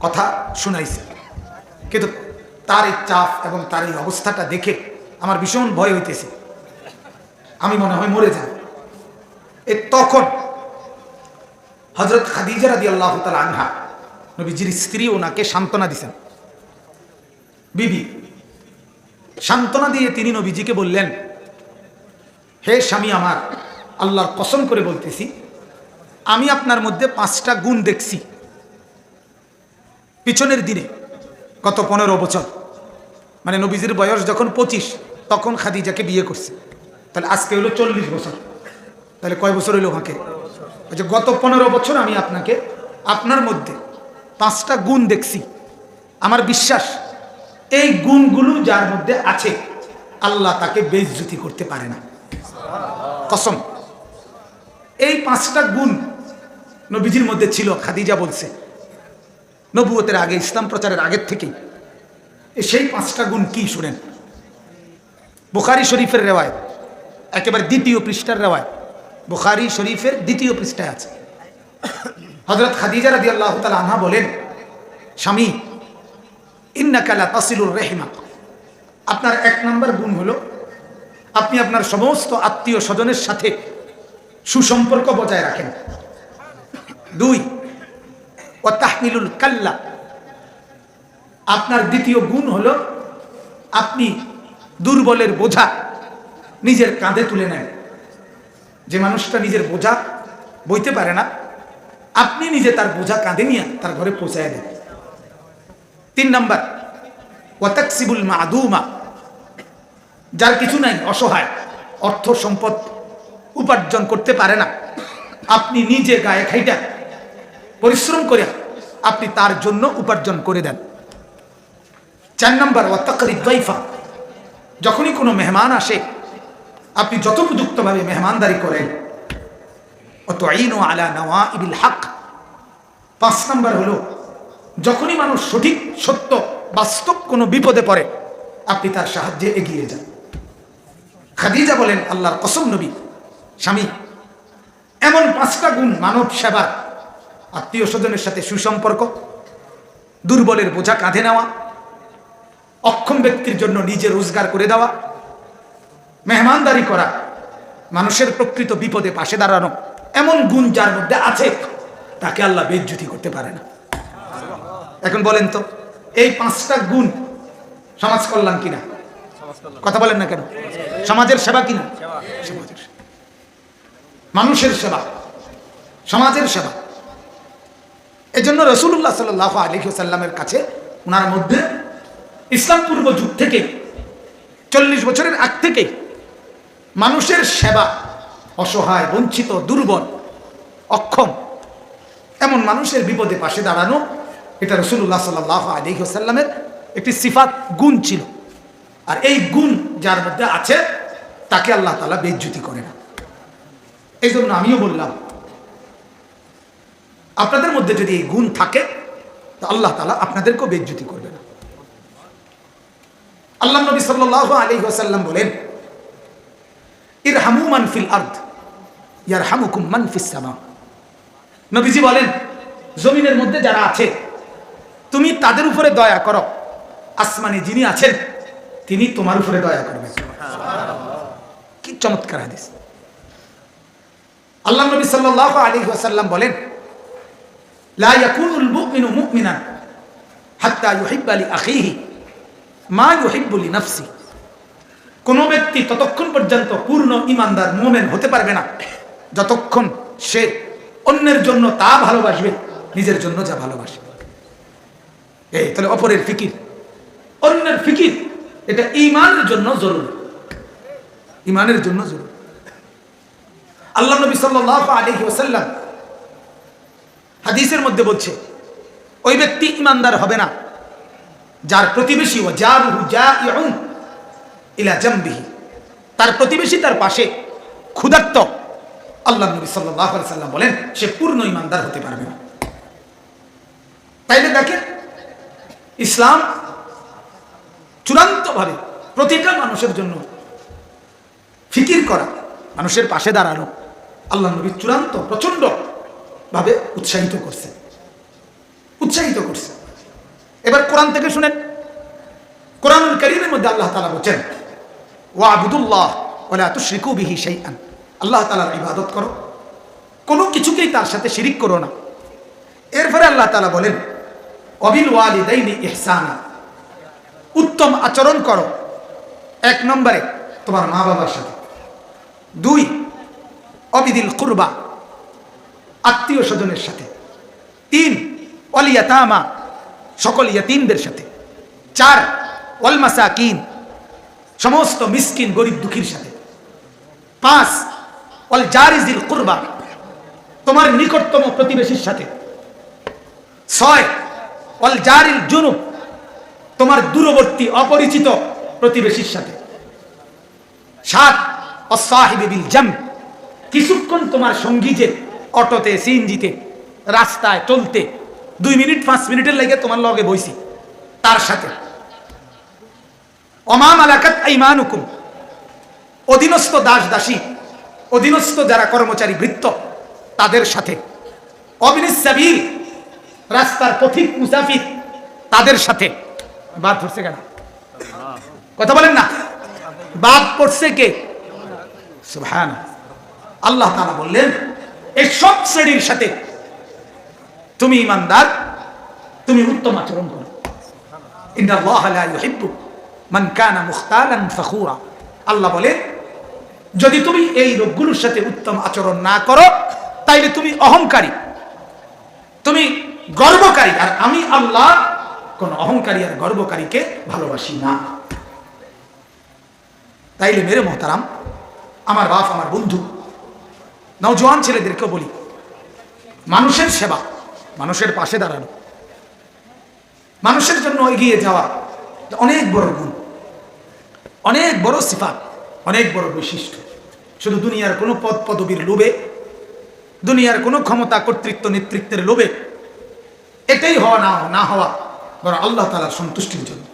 কথা শুনাইছে। কিন্তু তার এই চাপ এবং তার এই অবস্থাটা দেখে আমার ভীষণ ভয় হইতেছে। আমি মনে হয় মরে যাব। এ তখন হজরত খাদিজা রাদি আল্লাহ তাল আনহা নবীজির স্ত্রী ওনাকে সান্ত্বনা দিছেন। বিবি, সান্ত্বনা দিয়ে তিনি নবীজিকে বললেন, হে স্বামী আমার, আল্লাহর কসম করে বলতেছি, আমি আপনার মধ্যে পাঁচটা গুণ দেখছি। পিছনের দিনে, গত পনেরো বছর মানে নবীজির বয়স যখন পঁচিশ, তখন খাদিজাকে বিয়ে করছে। তাহলে আজকে হলো চল্লিশ বছর। তাহলে কয় বছর হইল ওই যে গত পনেরো বছর আমি আপনাকে, আপনার মধ্যে পাঁচটা গুণ দেখছি। আমার বিশ্বাস, এই গুণগুলো যার মধ্যে আছে, আল্লাহ তাকে বেজ্জুতি করতে পারে না। কসম। এই পাঁচটা গুণ নবীজির মধ্যে ছিল, খাদিজা বলছে। নবুয়তের আগে, ইসলাম প্রচারের আগের থেকেই সেই পাঁচটা গুণ কি শুনেন? বুখারি শরীফের রেওয়ায় একেবারে দ্বিতীয় পৃষ্ঠার রেওয়ায় বুখারি শরীফের দ্বিতীয় পৃষ্ঠায় আছে। হজরত খাদিজা রাদি আল্লাহ তালা আনহা বলেন, স্বামী ইন্নাকালা তাসিলুর রেহিমা। আপনার এক নম্বর গুণ হলো, আপনি আপনার সমস্ত আত্মীয় স্বজনের সাথে সুসম্পর্ক বজায় রাখেন। দুই ও তাহমিলুল কাল্লা। আপনার দ্বিতীয় গুণ হলো আপনি দুর্বলের বোঝা নিজের কাঁধে তুলে নেন। যে মানুষটা নিজের বোঝা বইতে পারে না, আপনি নিজে তার বোঝা কাঁধে নিয়ে তার ঘরে পৌঁছায় দেন। তিন নাম্বার ওয়াতাকসিবুল মাদুমা। যার কিছু নাই, অসহায়, অর্থ সম্পদ উপার্জন করতে পারে না। আপনি নিজে গায়ে খাইটা পরিশ্রম করে আপনি তার জন্য উপার্জন করে দেন। চার নম্বর ওয়াতাকরিদ্দাইফা যখনই কোনো মেহমান আসে, আপনি যথোপযুক্তভাবে মেহমানদারি করেন। অত আইন আলা নওয়া ইবিল হক। পাঁচ নম্বর হলো, যখনই মানুষ সঠিক, সত্য, বাস্তব কোনো বিপদে পড়ে, আপনি তার সাহায্যে এগিয়ে যান। খাদিজা বলেন, আল্লাহর কসম নবী, স্বামী, এমন পাঁচটা গুণ মানব সেবা আত্মীয় স্বজনের সাথে সুসম্পর্ক, দুর্বলের বোঝা কাঁধে নেওয়া, অক্ষম ব্যক্তির জন্য নিজে রোজগার করে দেওয়া, মেহমানদারি করা, মানুষের প্রকৃত বিপদে পাশে দাঁড়ানো, এমন গুণ যার মধ্যে আছে, তাকে আল্লাহ বেজ্জুতি করতে পারে না। এখন বলেন তো, এই পাঁচটা গুণ সমাজ কল্যাণ কিনা? কথা বলেন না কেন? সমাজের সেবা কিনা? সমাজের মানুষের সেবা, সমাজের সেবা। এজন্য রসুল্লাহ সাল আলী সাল্লামের কাছে ওনার মধ্যে ইসলাম পূর্ব যুগ থেকে, চল্লিশ বছরের আগ থেকে মানুষের সেবা, অসহায়, বঞ্চিত, দুর্বল, অক্ষম, এমন মানুষের বিপদে পাশে দাঁড়ানো, এটা রসুল্লাহ সাল্লাহ আলী সাল্লামের একটি সিফাত, গুণ ছিল। আর এই গুণ যার মধ্যে আছে, তাকে আল্লাহ তালা বেজ্জুতি করে না। এই জন্য আমিও বললাম আপনাদের মধ্যে যদি এই গুণ থাকে, তো আল্লাহ তালা আপনাদেরকেও বেজ্জুতি করবে না। আল্লাহ নবী সাল্লাহ আলী ওসাল্লাম বলেন ইর হামু মানফিল আর্দ ইয়ার হামুকুম মানফিস সামা। নবীজি বলেন, জমিনের মধ্যে যারা আছে, তুমি তাদের উপরে দয়া করো। আসমানে যিনি আছেন, তিনি তোমার উপরে দয়া করবেন কি চমৎকার হাদিস। আল্লাহ নবী সাল্লাল্লাহু আলাইহি ওয়াসাল্লাম বলেন লা ইয়াকুনুল মুমিনু মুমিনান হাত্তা ইউহিব্বা লি আখিহি মা ইউহিব্বু লি নাফসি কোন ব্যক্তি ততক্ষণ পর্যন্ত পূর্ণ ইমানদার মুমিন হতে পারবে না। যতক্ষণ সে অন্যের জন্য তা ভালোবাসবে, নিজের জন্য যা ভালোবাসে এই, তাহলে অপরের ফিকির। অন্যের ফিকির, এটা ইমানের জন্য জরুরি। ইমানের জন্য জরুরি। আল্লাহ নবী সাল্লাহ আলহি ওসাল্লাম হাদিসের মধ্যে বলছে, ওই ব্যক্তি ইমানদার হবে না, যার প্রতিবেশী ও যার যা ইলা জাম্বিহি, তার প্রতিবেশী তার পাশে ক্ষুধার্ত। আল্লাহ নবী সাল্লাহ সাল্লাম বলেন, সে পূর্ণ ইমানদার হতে পারবে না। তাইলে দেখেন, ইসলাম চূড়ান্তভাবে প্রতিটা মানুষের জন্য ফিকির করা, মানুষের পাশে দাঁড়ানো, আল্লাহ নবী চূড়ান্ত প্রচণ্ড ভাবে উৎসাহিত করছে। উৎসাহিত করছে। এবার কোরআন থেকে শুনেন। কোরআন করিমের মধ্যে আল্লাহ তালা বলছেন ও আবুদুল্লাহ ওলা তুশরিকু বিহি শাইআন। আল্লাহ তালার ইবাদত করো। কোনো কিছুকেই তার সাথে শিরিক করো না। এরপরে আল্লাহ তালা বলেন, অবিল ওয়ালিদাইনি ইহসানা। উত্তম আচরণ করো। এক নম্বরে তোমার মা বাবার সাথে। দুই, অবিদিল কুরবা। আত্মীয় স্বজনের সাথে। তিন অলিয়াতামা সকল ইয়াতিমদের সাথে। চার, ওয়াল মাসাকিন, সমস্ত মিসকিন, গরিব দুঃখীর সাথে। পাঁচ অল জারিজিল কুরবা, তোমার নিকটতম প্রতিবেশীর সাথে। ছয় অল জারিল জুনুব, তোমার দূরবর্তী অপরিচিত প্রতিবেশীর সাথে। সাত অসাহিবে বিল জাম কিছুক্ষণ তোমার সঙ্গী যে অটোতে সিএনজিতে রাস্তায়, চলতে, দুই মিনিট, পাঁচ মিনিটের লেগে তোমার লগে বইছি, তার সাথে। অমাম আলাকাত আইমানুকুম। অধীনস্থ দাস দাসী অধীনস্থ যারা কর্মচারী বৃত্ত, তাদের সাথে। অবিনিসাবির রাস্তার পথিক মুসাফির, তাদের সাথে। বাদ পড়ছে কেন? কথা বলেন না। বাদ পড়ছে কে? সুবহান আল্লাহ তাআলা বললেন এই সব শ্রেণির সাথে তুমি ইমানদার, তুমি উত্তম আচরণ করো। আল্লাহ বলে যদি তুমি এই লোকগুলোর সাথে উত্তম আচরণ না করো, তাইলে তুমি অহংকারী। তুমি গর্বকারী। আর আমি আল্লাহ, কোন অহংকারী আর গর্বকারীকে ভালোবাসি না। তাইলে মেরে মহতারাম, আমার বাপ, আমার বন্ধু নওজোয়ান ছেলেদেরকেও বলি। মানুষের সেবা, মানুষের পাশে দাঁড়ানো। মানুষের জন্য এগিয়ে যাওয়া অনেক বড় গুণ। অনেক বড় সিফাত, অনেক বড় বৈশিষ্ট্য। শুধু দুনিয়ার কোনো পদ পদবীর লোভে, দুনিয়ার কোনো ক্ষমতা, কর্তৃত্ব, নেতৃত্বের লোভে এটাই হওয়া না না হওয়া বরং আল্লাহ তালার সন্তুষ্টির জন্য।